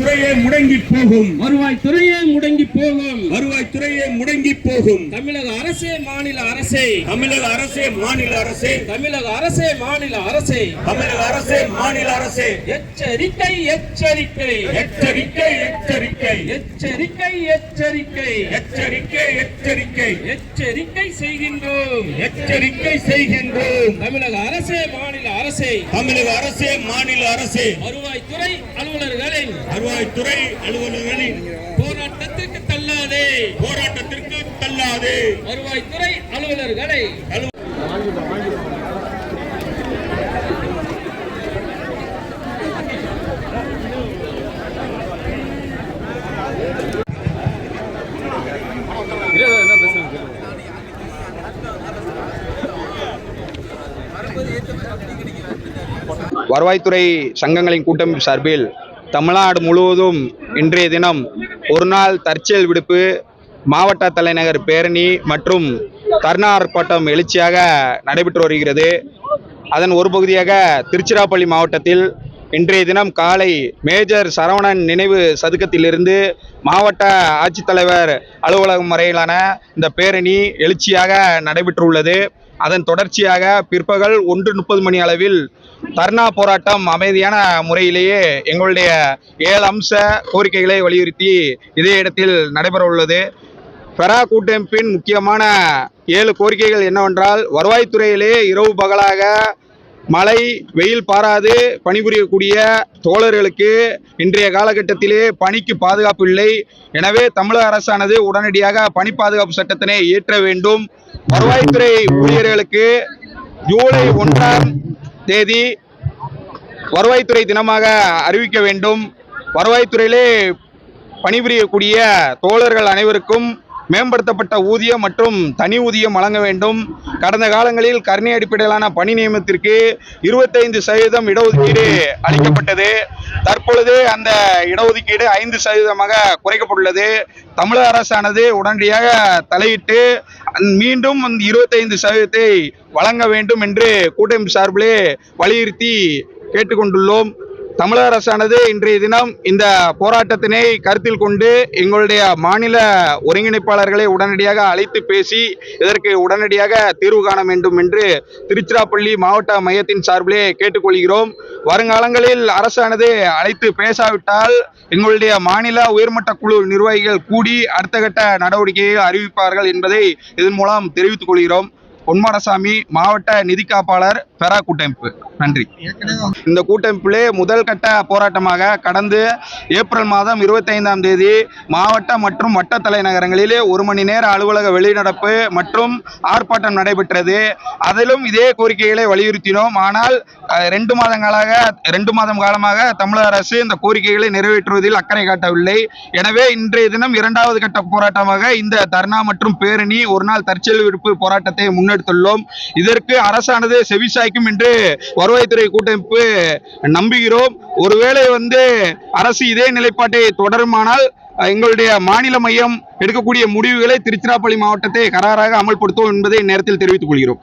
துறையே முடங்கி போகும். வருவாய் துறையே முடங்கி போகும். வருவாய் துறையே முடங்கி போகும். தமிழக அரசே மாநில அரசே. தமிழக அரசே மாநில அரசே. தமிழக அரசே மாநில அரசே. தமிழக அரசே மாநில அரசே. எச்சரிக்கை எச்சரிக்கை. எச்சரிக்கை எச்சரிக்கை. எச்சரிக்கை எச்சரிக்கை. எச்சரிக்கை எச்சரிக்கை. எச்சரிக்கை செய்கின்றோம். எச்சரிக்கை செய்கின்றோம். தமிழக அரசே மாநில அரசே. தமிழக அரசே மாநில அரசே. வருவாய்த்துறை அலுவலர்களின் வருவாய்த்துறை அலுவலர்களின் போராட்டத்திற்கு தள்ளாதே. போராட்டத்திற்கு தள்ளாது. வருவாய்த்துறை அலுவலர்களை. வருவாய்த்துறை சங்கங்களின் கூட்டம் சார்பில் தமிழ்நாடு முழுவதும் இன்றைய தினம் ஒரு நாள் தற்செயல் விடுப்பு மாவட்ட தலைநகர் பேரணி மற்றும் தர்ணா ஆர்ப்பாட்டம் எழுச்சியாக நடைபெற்று வருகிறது. அதன் ஒரு பகுதியாக திருச்சிராப்பள்ளி மாவட்டத்தில் இன்றைய தினம் காலை மேஜர் சரவணன் நினைவு சதுக்கத்திலிருந்து மாவட்ட ஆட்சித்தலைவர் அலுவலகம் வரையிலான இந்த பேரணி எழுச்சியாக நடைபெற்றுள்ளது. அதன் தொடர்ச்சியாக பிற்பகல் ஒன்று முப்பது மணி அளவில் தர்ணா போராட்டம் அமைதியான முறையிலேயே எங்களுடைய ஏழு அம்ச கோரிக்கைகளை வலியுறுத்தி இதே இடத்தில் நடைபெற உள்ளது பெரா கூட்டமைப்பின் முக்கியமான ஏழு கோரிக்கைகள் என்னவென்றால் வருவாய்த்துறையிலே இரவு பகலாக மழை வெயில் பாராது பணிபுரியக்கூடிய தோழர்களுக்கு இன்றைய காலகட்டத்திலே பணிக்கு பாதுகாப்பு இல்லை. எனவே தமிழக அரசானது உடனடியாக பணி பாதுகாப்பு சட்டத்தினை இயற்ற வேண்டும். வருவாய்த்துறை ஊழியர்களுக்கு ஜூலை ஒன்றாம் தேதி வருவாய்த்துறை தினமாக அறிவிக்க வேண்டும். வருவாய்த்துறையிலே பணிபுரியக்கூடிய தோழர்கள் அனைவருக்கும் மேம்படுத்தப்பட்ட ஊதியம் மற்றும் தனி ஊதியம் வழங்க வேண்டும். கடந்த காலங்களில் கருணை அடிப்படையிலான பணி நியமனத்திற்கு இருபத்தைந்து சதவீதம் இடஒதுக்கீடு அளிக்கப்பட்டது. தற்பொழுது அந்த இடஒதுக்கீடு ஐந்து சதவீதமாக குறைக்கப்பட்டுள்ளது. தமிழக அரசானது உடனடியாக தலையிட்டு மீண்டும் அந்த இருபத்தைந்து சதவீதத்தை வழங்க வேண்டும் என்று கூட்டமைப்பு சார்பிலே வலியுறுத்தி கேட்டுக்கொண்டுள்ளோம். தமிழக அரசானது இன்றைய தினம் இந்த போராட்டத்தினை கருத்தில் கொண்டு எங்களுடைய மாநில ஒருங்கிணைப்பாளர்களை உடனடியாக அழைத்து பேசி இதற்கு உடனடியாக தீர்வு காண வேண்டும் என்று திருச்சிராப்பள்ளி மாவட்ட மையத்தின் சார்பிலே கேட்டுக்கொள்கிறோம். வருங்காலங்களில் அரசானது அழைத்து பேசாவிட்டால் எங்களுடைய மாநில உயர்மட்ட குழு நிர்வாகிகள் கூடி அடுத்த கட்ட நடவடிக்கையை அறிவிப்பார்கள் என்பதை இதன் மூலம் தெரிவித்துக் கொள்கிறோம். பொன்மாடசாமி மாவட்ட நிதி காப்பாளர் பெரா கூட்டமைப்பு. நன்றி. இந்த கூட்டமைப்பிலே முதல் கட்ட போராட்டமாக கடந்து ஏப்ரல் மாதம் இருபத்தைந்தாம் தேதி மாவட்ட மற்றும் வட்ட தலைநகரங்களிலே ஒரு மணி நேர அலுவலக வெளிநடப்பு மற்றும் ஆர்ப்பாட்டம் நடைபெற்றது. அதிலும் இதே கோரிக்கைகளை வலியுறுத்தினோம். ஆனால் ரெண்டு மாதங்களாக ரெண்டு மாதம் காலமாக தமிழக அரசு இந்த கோரிக்கைகளை நிறைவேற்றுவதில் அக்கறை காட்டவில்லை. எனவே இன்றைய தினம் இரண்டாவது கட்ட போராட்டமாக இந்த தர்ணா மற்றும் பேரணி ஒரு நாள் தற்செயல் விடுப்பு போராட்டத்தை முன்னெடுத்துள்ளோம். இதற்கு அரசானது செவிசாய் கிடைக்கும் என்று வருவாய்த்துறை கூட்டமைப்பு நம்புகிறோம். ஒருவேளை வந்து அரசு இதே நிலைப்பாட்டை தொடருமானால் எங்களுடைய மாநில மையம் எடுக்கக்கூடிய முடிவுகளை திருச்சிராப்பள்ளி மாவட்டத்தை கராராக அமல்படுத்துவோம் என்பதை நேரத்தில் தெரிவித்துக் கொள்கிறோம்.